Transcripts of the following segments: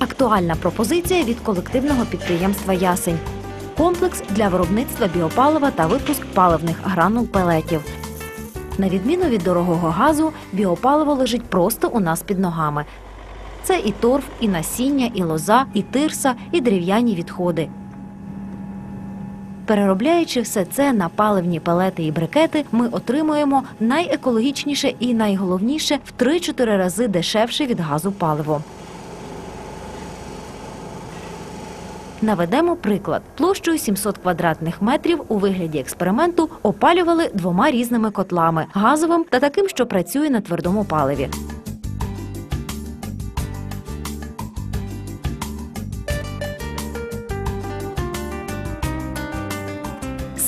Актуальна пропозиція від колективного підприємства Ясень. Комплекс для виробництва біопалива та випуск паливних гранул пелетів. На відміну від дорогого газу, біопаливо лежить просто у нас під ногами. Це і торф, і насіння, і лоза, і тирса, і дерев'яні відходи. Переробляючи все це на паливні пелети і брикети, ми отримуємо найекологічніше і найголовніше в 3-4 рази дешевше від газу паливо. Наведемо приклад. Площею 700 квадратних метрів у вигляді експерименту опалювали двома різними котлами газовим та таким, що працює на твердому паливі.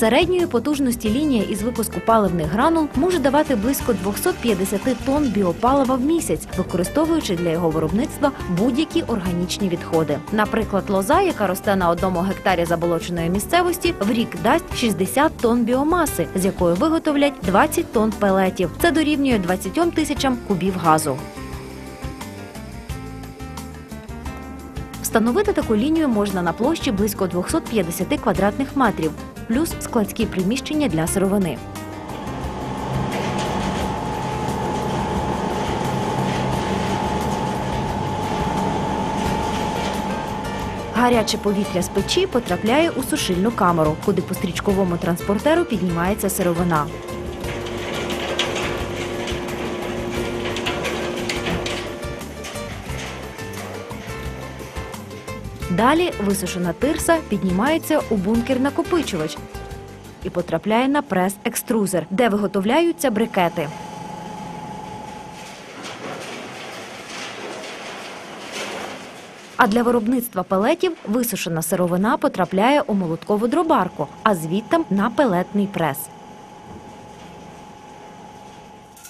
Середньої потужності лінія із випуску паливних гранул може давати близько 250 тонн біопалива в місяць, використовуючи для його виробництва будь-які органічні відходи. Наприклад, лоза, яка росте на одному гектарі заболоченої місцевості, в рік дасть 60 тонн біомаси, з якої виготовлять 20 тонн пелетів. Це дорівнює 20 тисячам кубів газу. Встановити таку лінію можна на площі близько 250 квадратних метрів, плюс складські приміщення для сировини. Гаряче повітря з печі потрапляє у сушильну камеру, куди по стрічковому транспортеру піднімається сировина. Далі висушена тирса піднімається у бункер-накопичувач і потрапляє на прес-екструзер, де виготовляються брикети. А для виробництва пелетів висушена сировина потрапляє у молоткову дробарку, а звідтам на пелетний прес.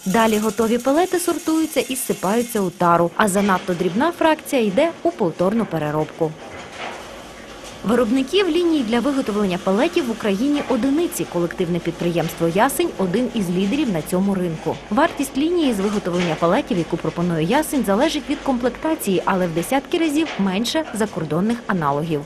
Далі готові пелети сортуються і зсипаються у тару, а занадто дрібна фракція йде у повторну переробку. Виробників ліній для виготовлення палетів в Україні одиниці. Колективне підприємство Ясень один із лідерів на цьому ринку. Вартість лінії з виготовлення палетів, яку пропонує Ясень, залежить від комплектації, але в десятки разів менше закордонних аналогів.